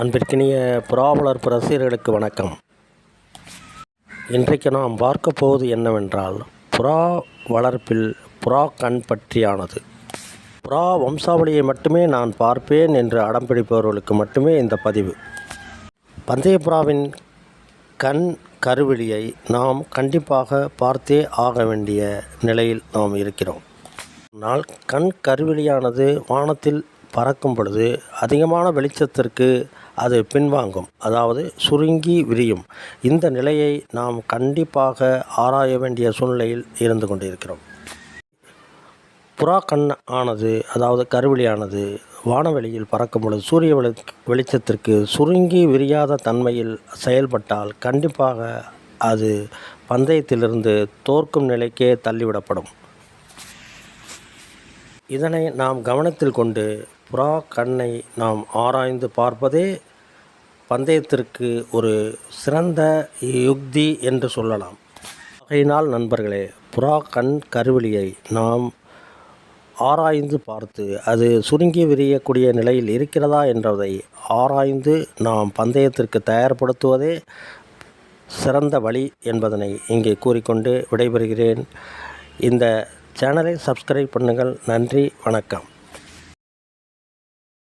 அன்பிற்கினிய புறா வளர்ப்பு ரசிகர்களுக்கு வணக்கம். இன்றைக்கு நாம் பார்க்க போவது என்னவென்றால் புறா வளர்ப்பில் புறா கண் பற்றியானது. புறா வம்சாவளியை மட்டுமே நான் பார்ப்பேன் என்று அடம் பிடிப்பவர்களுக்கு மட்டுமே இந்த பதிவு. பந்தய புறாவின் கண் கருவெளியை நாம் கண்டிப்பாக பார்த்தே ஆக வேண்டிய நிலையில் நாம் இருக்கிறோம். ஆனால் கண் கருவெளியானது வானத்தில் பறக்கும் பொழுது அதிகமான வெளிச்சத்திற்கு அது பின்வாங்கும். அதாவது சுருங்கி விரியும். இந்த நிலையை நாம் கண்டிப்பாக ஆராய வேண்டிய சூழ்நிலையில் இருந்து கொண்டிருக்கிறோம். புறா கண் ஆனது அதாவது கருவிழியானது வானவெளியில் பறக்கும் பொழுது சூரிய வெளி வெளிச்சத்திற்கு சுருங்கி விரியாத தன்மையில் செயல்பட்டால் கண்டிப்பாக அது பந்தயத்திலிருந்து தோற்கும் நிலைக்கே தள்ளிவிடப்படும். இதனை நாம் கவனத்தில் கொண்டு புறா கண்ணை நாம் ஆராய்ந்து பார்ப்பதே பந்தயத்திற்கு ஒரு சிறந்த யுக்தி என்று சொல்லலாம். ஆகையினால் நண்பர்களே புறா கண் கருவெளியை நாம் ஆராய்ந்து பார்த்து அது சுருங்கி விரியக்கூடிய நிலையில் இருக்கிறதா என்பதை ஆராய்ந்து நாம் பந்தயத்திற்கு தயார்படுத்துவதே சிறந்த வழி என்பதனை இங்கே கூறிக்கொண்டு விடைபெறுகிறேன். இந்த சேனலை சப்ஸ்கிரைப் பண்ணுங்கள். நன்றி. வணக்கம்.